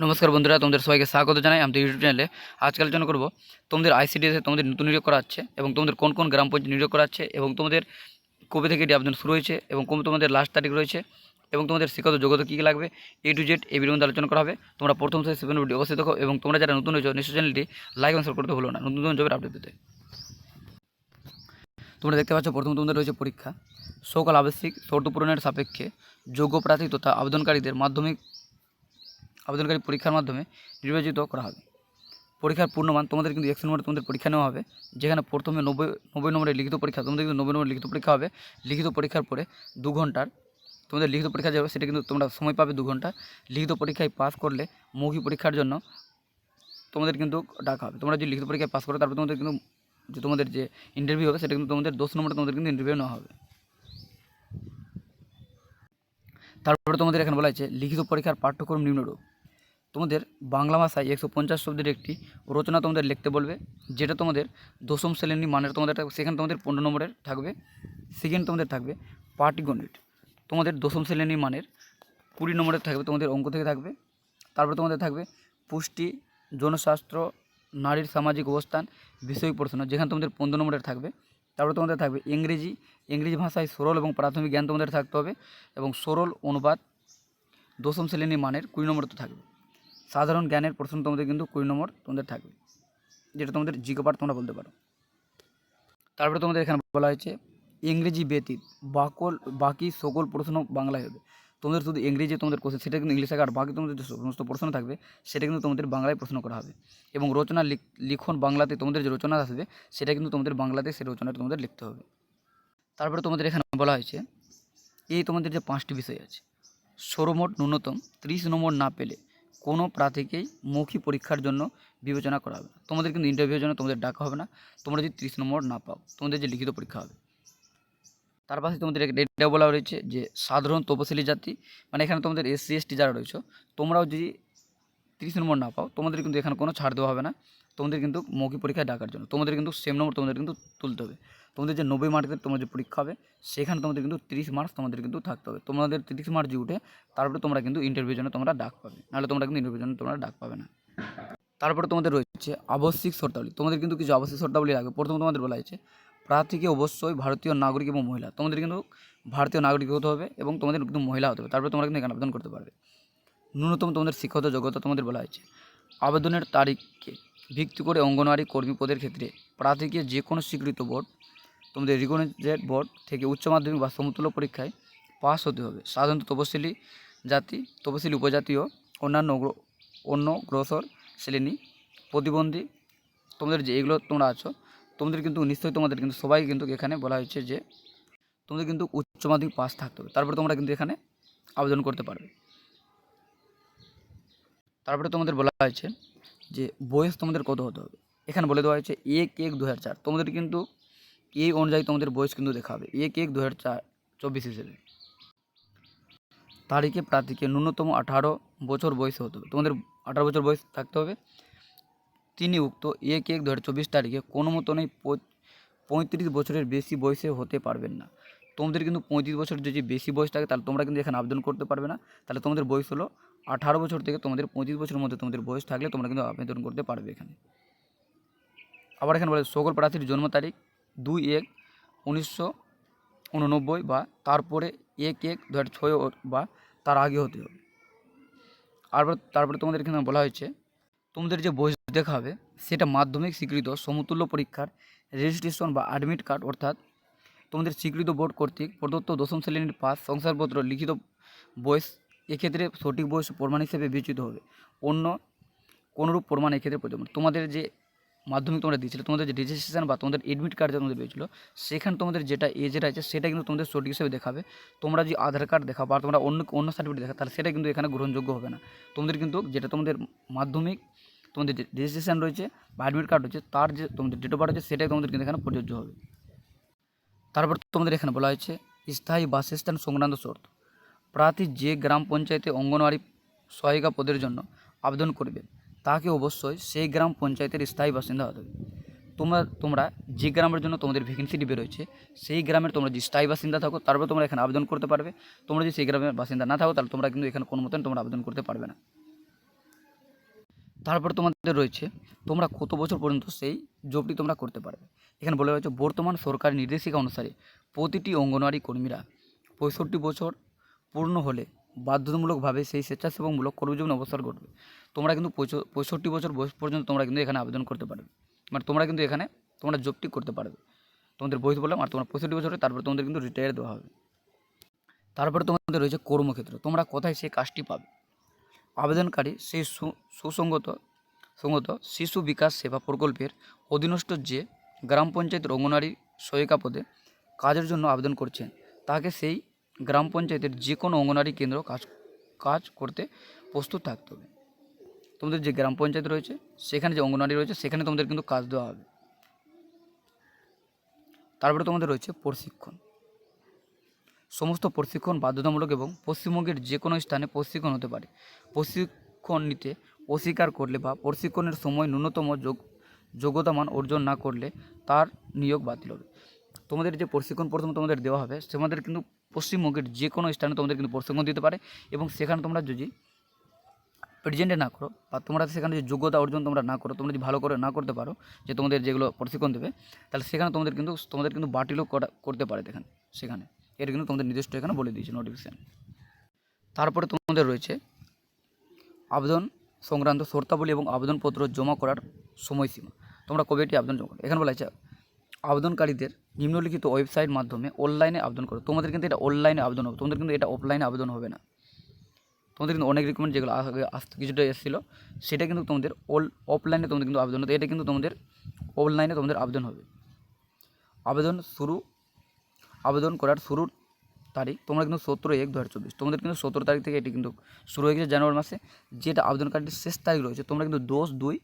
নমস্কার বন্ধুরা, তোমাদের সবাইকে স্বাগত জানাই আমাদের ইউটিউব চ্যানেলে আজকে আলোচনা করব, তোমাদের আইসিডিএসে তোমাদের নতুন নিয়োগ করা হচ্ছে এবং তোমাদের কোন কোন গ্রাম পঞ্চায়েত নিয়োগ করা হচ্ছে এবং তোমাদের কবে থেকে এটি আবেদন শুরু হয়েছে এবং কবে তোমাদের লাস্ট তারিখ রয়েছে এবং তোমাদের শিক্ষাগত যোগ্যতা কী কী লাগবে এ টু জেড এই মধ্যে আলোচনা করা হবে। তোমরা প্রথম থেকে সেভেন ভিডিও অবশ্যই দেখো এবং তোমরা যারা নতুন হয়েছো নিশ্চয় চ্যানেলটি লাইক এবং করতে ভুলো না। নতুন নতুন জবের আপডেট পেতে তোমরা দেখতে পাচ্ছ, প্রথম তোমাদের রয়েছে পরীক্ষা। সকল আবশ্যিক শর্ত পূরণের সাপেক্ষে যোগ্য প্রার্থী তথা আবেদনকারীদের মাধ্যমিক আবেদনকারী পরীক্ষার মাধ্যমে নির্বাচিত করা হবে। পরীক্ষার পূর্ণমান তোমাদের কিন্তু একশো নম্বরে তোমাদের পরীক্ষা নেওয়া হবে, যেখানে প্রথমে নব্বই নব্বই নম্বরে লিখিত পরীক্ষা, তোমাদের কিন্তু নব্বই নম্বরের লিখিত পরীক্ষা হবে। লিখিত পরীক্ষার পরে দু ঘণ্টার তোমাদের লিখিত পরীক্ষা যাবে, সেটা কিন্তু তোমরা সময় পাবে দু ঘণ্টা। লিখিত পরীক্ষায় পাস করলে মৌখিক পরীক্ষার জন্য তোমাদের কিন্তু ডাকা হবে। তোমরা যদি লিখিত পরীক্ষায় পাস করো, তারপর তোমাদের কিন্তু যে তোমাদের যে ইন্টারভিউ হবে, সেটা কিন্তু তোমাদের দশ নম্বরে তোমাদের কিন্তু ইন্টারভিউ নেওয়া হবে। তারপরে তোমাদের এখানে বলা হয়েছে, লিখিত পরীক্ষার পাঠ্যক্রম নিম্নরূপ। তোমাদের বাংলা ভাষায় একশো পঞ্চাশ শব্দের একটি রচনা তোমাদের লিখতে বলবে, যেটা তোমাদের দশম শ্রেণি মানের তোমাদের সেখানে তোমাদের পনেরো নম্বরের থাকবে সেকেন্ড তোমাদের থাকবে পাটিগণিত তোমাদের দশম শ্রেণি মানের কুড়ি নম্বরের থাকবে তোমাদের অঙ্ক থেকে থাকবে, তারপরে তোমাদের থাকবে পুষ্টি, জনস্বাস্থ্য, নারীর সামাজিক অবস্থান বিষয়ক প্রশ্ন যেখানে তোমাদের পনেরো নম্বরের থাকবে। তারপরে তোমাদের থাকবে ইংরেজি ইংরেজি ভাষায় সরল এবং প্রাথমিক জ্ঞান তোমাদের থাকতে হবে এবং সরল অনুবাদ দশম শ্রেণি মানের কুড়ি নম্বর থাকবে। সাধারণ জ্ঞানের প্রশ্ন তোমাদের কিন্তু কুড়ি নম্বর তোমাদের থাকবে, যেটা তোমাদের জিজ্ঞাপাঠ তোমরা বলতে পারো। তারপরে তোমাদের এখানে বলা হয়েছে, ইংরেজি ব্যতীত বাকল, বাকি সকল প্রশ্ন বাংলায় হবে। তোমাদের শুধু ইংরেজি তোমাদের কোশ্চেন সেটা কিন্তু ইংলিশে আর বাকি তোমাদের যে সমস্ত প্রশ্ন থাকবে, সেটা কিন্তু তোমাদের বাংলায় প্রশ্ন করা হবে। এবং রচনা লিখন বাংলাতে তোমাদের যে রচনা আসবে, সেটা কিন্তু তোমাদের বাংলাতে সেই রচনাটা তোমাদের লিখতে হবে। তারপরে তোমাদের এখানে বলা হয়েছে, এই তোমাদের যে পাঁচটি বিষয় আছে সর্বমোট ন্যূনতম, ত্রিশ নম্বর না পেলে কোনো প্রার্থীকেই মৌখিক পরীক্ষার জন্য বিবেচনা করা হবে তোমাদের কিন্তু ইন্টারভিউর জন্য তোমাদের ডাকা হবে না। তোমরা যদি ত্রিশ নম্বর না পাও, তোমাদের যে লিখিত পরীক্ষা হবে, তার পাশে তোমাদের এটা বলা রয়েছে যে সাধারণ তপশিলি জাতি মানে এখানে তোমাদের এসসি, এসটি যারা রয়েছে, তোমরাও যদি তিরিশ নম্বর না পাও, তোমাদের কিন্তু এখানে কোনো ছাড় দেওয়া হবে না। তোমাদের কিন্তু মৌখিক পরীক্ষায় ডাকার জন্য, তোমাদের কিন্তু সেম নম্বর তোমাদের কিন্তু তুলতে হবে। তোমাদের যে নব্বই মার্কের তোমার যে পরীক্ষা হবে, সেখানে তোমাদের কিন্তু তিরিশ মার্কস তোমাদের কিন্তু থাকতে হবে। তোমাদের তিরিশ মার্ক যে উঠে, তারপরে তোমরা কিন্তু ইন্টারভিউর জন্য তোমরা ডাক পাবে। নাহলে তোমরা কিন্তু ইন্টারভিউর জন্য তোমরা ডাক পাবে না। তারপরে তোমাদের রয়েছে আবশ্যিক শর্তাবলী। তোমাদের কিন্তু কিছু আবশ্যিক শর্তাবলী লাগবে। প্রথম তোমাদের বলা হয়েছে, প্রার্থীকে অবশ্যই ভারতীয় নাগরিক এবং মহিলা, তোমাদের কিন্তু ভারতীয় নাগরিক হতে হবে এবং তোমাদের কিন্তু মহিলা হতে হবে। তারপরে তোমরা কিন্তু এখানে আবেদন করতে পারবে। ন্যূনতম তোমাদের শিক্ষাগত যোগ্যতা তোমাদের বলা হয়েছে। আবেদনের তারিখকে ভিত্তি করে অঙ্গনওয়াড়ি কর্মী পদের ক্ষেত্রে প্রার্থীকে যে কোনো স্বীকৃত বোর্ড তোমাদের রিকগনাইজেড বোর্ড থেকে উচ্চ মাধ্যমিক বা সমতুল্য পরীক্ষায় পাস হতে হবে। সাধারণত তপশিলি জাতি, তপশিলি উপজাতীয় অন্যান্য অগ্র- অন্য গ্রসর শ্রেণি প্রতিবন্ধী তোমাদের যে এগুলো তোমরা আছো, তোমাদের কিন্তু নিশ্চয়ই তোমাদের কিন্তু সবাই কিন্তু এখানে বলা হয়েছে যে তোমাদের কিন্তু উচ্চ মাধ্যমিক পাস থাকতে হবে। তারপরে তোমরা কিন্তু এখানে আবেদন করতে পারবে। তারপরে তোমাদের বলা হয়েছে যে বয়স তোমাদের কত হতে হবে। এখানে বলে দেওয়া হয়েছে এক এক দু তোমাদের কিন্তু এই অনুযায়ী তোমাদের বয়স কিন্তু দেখা হবে এক এক দু হাজার চব্বিশ হিসেবে তারিখে প্রার্থীকে ন্যূনতম আঠারো বছর বয়সে হতে হবে। তোমাদের আঠারো বছর বয়স থাকতে হবে। তিনি উক্ত এক এক দু হাজার চব্বিশ তারিখে কোনো মতনই পঁয়- পঁয়ত্রিশ বছরের বেশি বয়সে হতে পারবেন না। তোমাদের কিন্তু পঁয়ত্রিশ বছর যদি বেশি বয়স থাকে, তাহলে তোমরা কিন্তু এখানে আবেদন করতে পারবে না। তাহলে তোমাদের বয়স হলো আঠারো বছর থেকে তোমাদের পঁয়ত্রিশ বছরের মধ্যে তোমাদের বয়স থাকলে তোমরা কিন্তু আবেদন করতে পারবে এখানে। আবার এখানে বলে, সকল প্রার্থীর জন্ম তারিখ দুই এক উনিশশো উননব্বই বা তারপরে এক এক দু হাজার ছয় বা তার আগে হতে হবে। আর তারপরে তোমাদের এখানে বলা হয়েছে, তোমাদের যে বয়স দেখাবে, সেটা মাধ্যমিক স্বীকৃত সমতুল্য পরীক্ষার রেজিস্ট্রেশন বা অ্যাডমিট কার্ড অর্থাৎ তোমাদের স্বীকৃত বোর্ড কর্তৃক প্রদত্ত দশম শ্রেণির পাস শংসাপত্র লিখিত বয়স এক্ষেত্রে সঠিক বয়স প্রমাণ হিসেবে বিবেচিত হবে। অন্য কোনোরূপ প্রমাণ এক্ষেত্রে প্রয়োজন তোমাদের যে মাধ্যমিক তোমরা দিয়েছিলে, তোমাদের যে রেজিস্ট্রেশন বা তোমাদের এডমিট কার্ড যেটা তোমাদের পেয়েছিলো, সেখানে তোমাদের যেটা এজের আছে, সেটা কিন্তু তোমাদের সঠিক হিসেবে দেখাবে। তোমরা যে আধার কার্ড দেখাও বা তোমরা অন্য অন্য সার্টিফিকেট দেখা তাহলে সেটা কিন্তু এখানে গ্রহণযোগ্য হবে না। তোমাদের কিন্তু যেটা তোমাদের মাধ্যমিক, তোমাদের যে রেজিস্ট্রেশন রয়েছে বা অ্যাডমিট কার্ড রয়েছে, তার যে তোমাদের ডেট অফ বার্থ রয়েছে সেটাই তোমাদের কিন্তু এখানে প্রযোজ্য হবে। তারপর তোমাদের এখানে বলা হয়েছে, স্থায়ী বাসস্থান সংক্রান্ত শর্ত। প্রার্থী যে গ্রাম পঞ্চায়েতে অঙ্গনওয়াড়ি সহায়িকা পদের জন্য আবেদন করবে। তাকে অবশ্যই সেই গ্রাম পঞ্চায়েতের স্থায়ী বাসিন্দা হতে হবে। তোমরা তোমরা যে গ্রামের জন্য তোমাদের ভ্যাকেন্সিটি বেরোচ্ছে সেই গ্রামের তোমরা যে স্থায়ী বাসিন্দা থাকো তারপর তোমরা এখানে আবেদন করতে পারবে। তোমরা যদি সেই গ্রামের বাসিন্দা না থাকো, তাহলে তোমরা কিন্তু এখানে কোনো মতন তোমরা আবেদন করতে পারবে না। তারপর তোমাদের রয়েছে, তোমরা কত বছর পর্যন্ত সেই জবটি তোমরা করতে পারবে। এখানে বলে রয়েছে, বর্তমান সরকারি নির্দেশিকা অনুসারে প্রতিটি অঙ্গনওয়াড়ি কর্মীরা পঁয়ষট্টি বছর পূর্ণ হলে বাধ্যতামূলকভাবে সেই স্বেচ্ছাসেবকমূলক কর্মজীবনে অবসর ঘটবে তোমরা কিন্তু পঁয়ষট্টি বছর বয়স পর্যন্ত তোমরা কিন্তু এখানে আবেদন করতে পারবে। মানে তোমরা কিন্তু এখানে তোমরা জবটি করতে পারবে। তোমাদের বয়স বললাম, আর তোমরা পঁয়ষট্টি বছরে তারপর তোমাদের কিন্তু রিটায়ার দেওয়া হবে। তারপরে তোমাদের রয়েছে কর্মক্ষেত্র। তোমরা কোথায় সেই কাজটি পাবে? আবেদনকারী সেই সু- সুসংগত সঙ্গত শিশু বিকাশ সেবা প্রকল্পের অধীনস্থ যে গ্রাম পঞ্চায়েতের অঙ্গনারী সহায়িকা পদে কাজের জন্য আবেদন করছেন, তাকে সেই গ্রাম পঞ্চায়েতের যে কোনো অঙ্গনারী কেন্দ্র কাজ কাজ করতে প্রস্তুত থাকতে হবে। তোমাদের যে গ্রাম পঞ্চায়েত রয়েছে, সেখানে যে অঙ্গনারী রয়েছে, সেখানে তোমাদের কিন্তু কাজ দেওয়া হবে। তারপরে তোমাদের রয়েছে প্রশিক্ষণ। সমস্ত প্রশিক্ষণ বাধ্যতামূলক এবং পশ্চিমবঙ্গের যে কোনো স্থানে প্রশিক্ষণ হতে পারে। প্রশিক্ষণ নিতে অস্বীকার করলে বা প্রশিক্ষণের সময় ন্যূনতম যোগ যোগ্যতা মান অর্জন না করলে তার নিয়োগ বাতিল হবে। তোমাদের যে প্রশিক্ষণ প্রথম তোমাদের দেওয়া হবে তোমাদের কিন্তু পশ্চিমবঙ্গের যে কোনো স্থানে তোমাদের কিন্তু প্রশিক্ষণ দিতে পারে এবং সেখানে তোমরা যদি প্রেজেন্টে না করো বা তোমরা সেখানে যে যোগ্যতা অর্জন তোমরা না করো, তোমরা যদি ভালো করে না করতে পারো যে তোমাদের যেগুলো প্রশিক্ষণ দেবে, তাহলে সেখানে তোমাদের কিন্তু তোমাদের কিন্তু বাতিলও করা, করতে পারে এখানে সেখানে। এটা কিন্তু তোমাদের নির্দিষ্ট এখানে বলে দিয়েছে নোটিফিকেশান তারপরে তোমাদের রয়েছে আবেদন সংক্রান্ত শর্তাবলী এবং আবেদনপত্র জমা করার সময়সীমা। তোমরা কবে এটি আবেদন জমা করো? এখানে বলা আবেদনকারীদের নিম্নলিখিত ওয়েবসাইট মাধ্যমে অনলাইনে আবেদন করো। তোমাদের কিন্তু এটা অনলাইনে আবেদন হবে, তোমাদের কিন্তু এটা অফলাইনে আবেদন হবে না। তোমাদের কিন্তু অনেক রিকমেন্ড যেগুলো আসতে কিছুটা এসেছিল, সেটা কিন্তু তোমাদের অল অফলাইনে তোমাদের কিন্তু আবেদন হতো এটা কিন্তু তোমাদের অনলাইনে তোমাদের আবেদন হবে। আবেদন শুরু, আবেদন করার শুরুর তারিখ তোমরা কিন্তু সতেরো এক দু চব্বিশ, তোমাদের কিন্তু সতেরো তারিখ থেকে এটি কিন্তু শুরু হয়ে গেছে জানুয়ারি মাসে। যেটা আবেদনকারীর শেষ তারিখ রয়েছে, তোমরা কিন্তু দশ দুই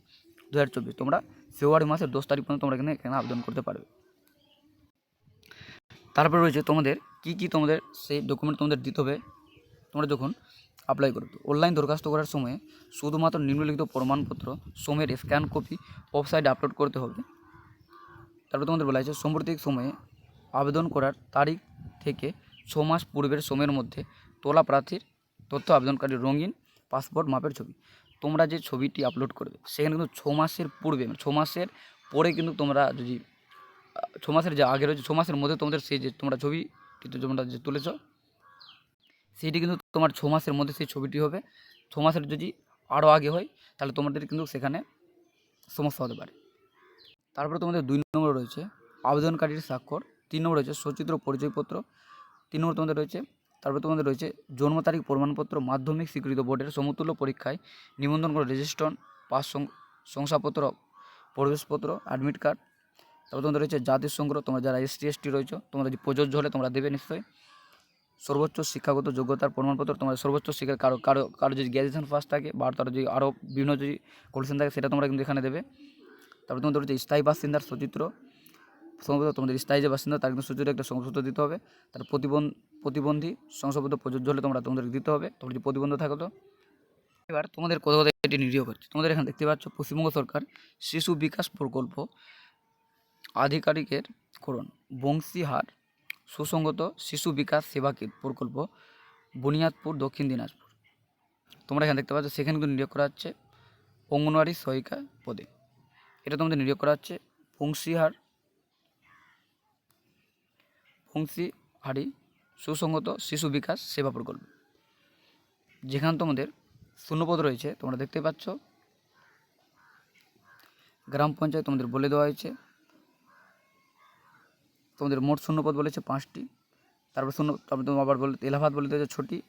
দু চব্বিশ, তোমরা ফেব্রুয়ারি মাসের দশ তারিখ পর্যন্ত তোমরা কিন্তু এখানে আবেদন করতে পারবে। তারপরে রয়েছে তোমাদের কি কি তোমাদের সেই ডকুমেন্ট তোমাদের দিতে হবে, তোমরা যখন অ্যাপ্লাই করবে অনলাইন দরখাস্ত করার সময় শুধুমাত্র নিম্নলিখিত প্রমাণপত্র সময়ের স্ক্যান কপি ওয়েবসাইটে আপলোড করতে হবে। তারপরে তোমাদের বলা হয়েছে, সাম্প্রতিক সময়ে আবেদন করার তারিখ থেকে ছ মাস পূর্বের সময়ের মধ্যে তোলা প্রার্থীর তথ্য আবেদনকারীর রঙিন পাসপোর্ট মাপের ছবি। তোমরা যে ছবিটি আপলোড করবে, সেখানে কিন্তু ছ মাসের পূর্বে মানে ছ মাসের পরে কিন্তু তোমরা যদি ছ মাসের যে আগে রয়েছে, ছ মাসের মধ্যে তোমাদের সেই যে তোমরা ছবি কিন্তু তোমরা যে তুলেছ সেইটি কিন্তু তোমার ছ মাসের মধ্যে সেই ছবিটি হবে। ছ মাসের যদি আরও আগে হয়, তাহলে তোমাদের কিন্তু সেখানে সমস্যা হতে পারে। তারপরে তোমাদের দুই নম্বর রয়েছে, আবেদনকারীর স্বাক্ষর। তিন নম্বর রয়েছে, সচিত্র পরিচয়পত্র। তিন নম্বর তোমাদের রয়েছে, তারপরে তোমাদের রয়েছে, জন্ম তারিখ, প্রমাণপত্র, মাধ্যমিক স্বীকৃত বোর্ডের সমতুল্য পরীক্ষায় নিবন্ধন করে রেজিস্ট্রেশন পাস শংসাপত্র, প্রবেশপত্র অ্যাডমিট কার্ড তারপর তোমাদের রয়েছে জাতির সংগ্রহ তোমরা যারা এসটি এসটি রয়েছে, তোমরা যদি প্রযোজ্য হলে তোমরা দেবে নিশ্চয়ই। সর্বোচ্চ শিক্ষাগত যোগ্যতার প্রমাণপত্র তোমাদের সর্বোচ্চ শিক্ষা কারও কারও কারও যদি গ্র্যাজুয়েশন ফার্স্ট থাকে বা তার যদি আরও বিভিন্ন যদি কোয়ালিফিকেশন থাকে, সেটা তোমরা কিন্তু এখানে দেবে। তারপর তোমাদের রয়েছে স্থায়ী বাসিন্দার সচিত্র। সম্ভবত তোমাদের স্থায়ী যে বাসিন্দা তার কিন্তু সূচিত একটা শংসাপত্র দিতে হবে। তার প্রতিবন্ধ প্রতিবন্ধী শংসাপত্র প্রযোজ্য হলে তোমরা তোমাদের দিতে হবে। তোমরা যদি প্রতিবন্ধ থাকো তো। এবার তোমাদের কোথাও এটি নিয়োগ করছে। তোমাদের এখানে দেখতে পাচ্ছ পশ্চিমবঙ্গ সরকার শিশু বিকাশ প্রকল্প আধিকারিকের করণ বংশীহার সুসংগত শিশু বিকাশ সেবা প্রকল্প বুনিয়াদপুর, দক্ষিণ দিনাজপুর? তোমরা এখানে দেখতে পাচ্ছ, সেখানে কিন্তু নিয়োগ করা হচ্ছে অঙ্গনওয়াড়ি সহায়িকা পদে। এটা তোমাদের নিয়োগ করা হচ্ছে বংশীহার বংশীহারি সুসংগত শিশু বিকাশ সেবা প্রকল্প। যেখানে তোমাদের শূন্যপদ রয়েছে, তোমরা দেখতে পাচ্ছ। গ্রাম পঞ্চায়েত তোমাদের বলে দেওয়া হয়েছে। তোমাদের মোট শূন্যপদ বলেছে পাঁচটি। তারপর শূন্য, তারপর তোমার আবার বলে, এলাহাবাদ বলে দিয়েছে ছটি।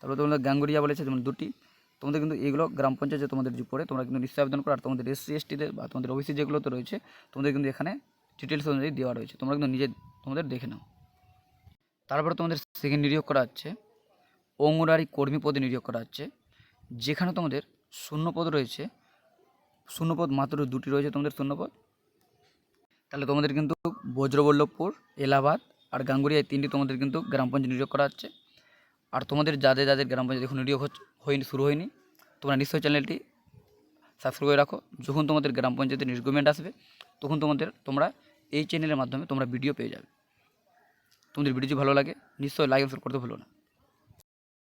তারপর তোমাদের গাঙ্গুরিয়া বলেছে যেমন দুটি। তোমাদের কিন্তু এগুলো গ্রাম পঞ্চায়েত তোমাদের যে পড়ে তোমরা কিন্তু নিশ্চয়ই আবেদন করো। আর তোমাদের এসসি, এসটিদের বা তোমাদের ওবিসি যেগুলো তো রয়েছে, তোমাদের কিন্তু এখানে ডিটেলস অনুযায়ী দেওয়া রয়েছে। তোমরা কিন্তু নিজে তোমাদের দেখে নাও। তারপরে তোমাদের সেকেন্ড নিয়োগ করা হচ্ছে। অঙ্গনারী কর্মী পদে নিয়োগ করা হচ্ছে। যেখানে তোমাদের শূন্যপদ রয়েছে। শূন্যপদ মাত্র দুটি রয়েছে তোমাদের শূন্যপদ। তাহলে তোমাদের কিন্তু বজ্রবল্লভপুর, এলাহাবাদ আর গাঙ্গুরিয়া এই তিনটি তোমাদের কিন্তু গ্রাম পঞ্চায়েত নিয়োগ করা হচ্ছে। আর তোমাদের যাদের যাদের গ্রাম পঞ্চায়েত এখন নিয়োগ হয়নি, শুরু হয়নি, তোমরা নিশ্চয়ই চ্যানেলটি সাবস্ক্রাইব করে রাখো। যখন তোমাদের গ্রাম পঞ্চায়েতের রিক্রুটমেন্ট আসবে, তখন তোমাদের, তোমরা এই চ্যানেলের মাধ্যমে তোমরা ভিডিও পেয়ে যাবে। তোমাদের ভিডিও ভালো লাগে, নিশ্চয়ই লাইক করতে ভুলো না।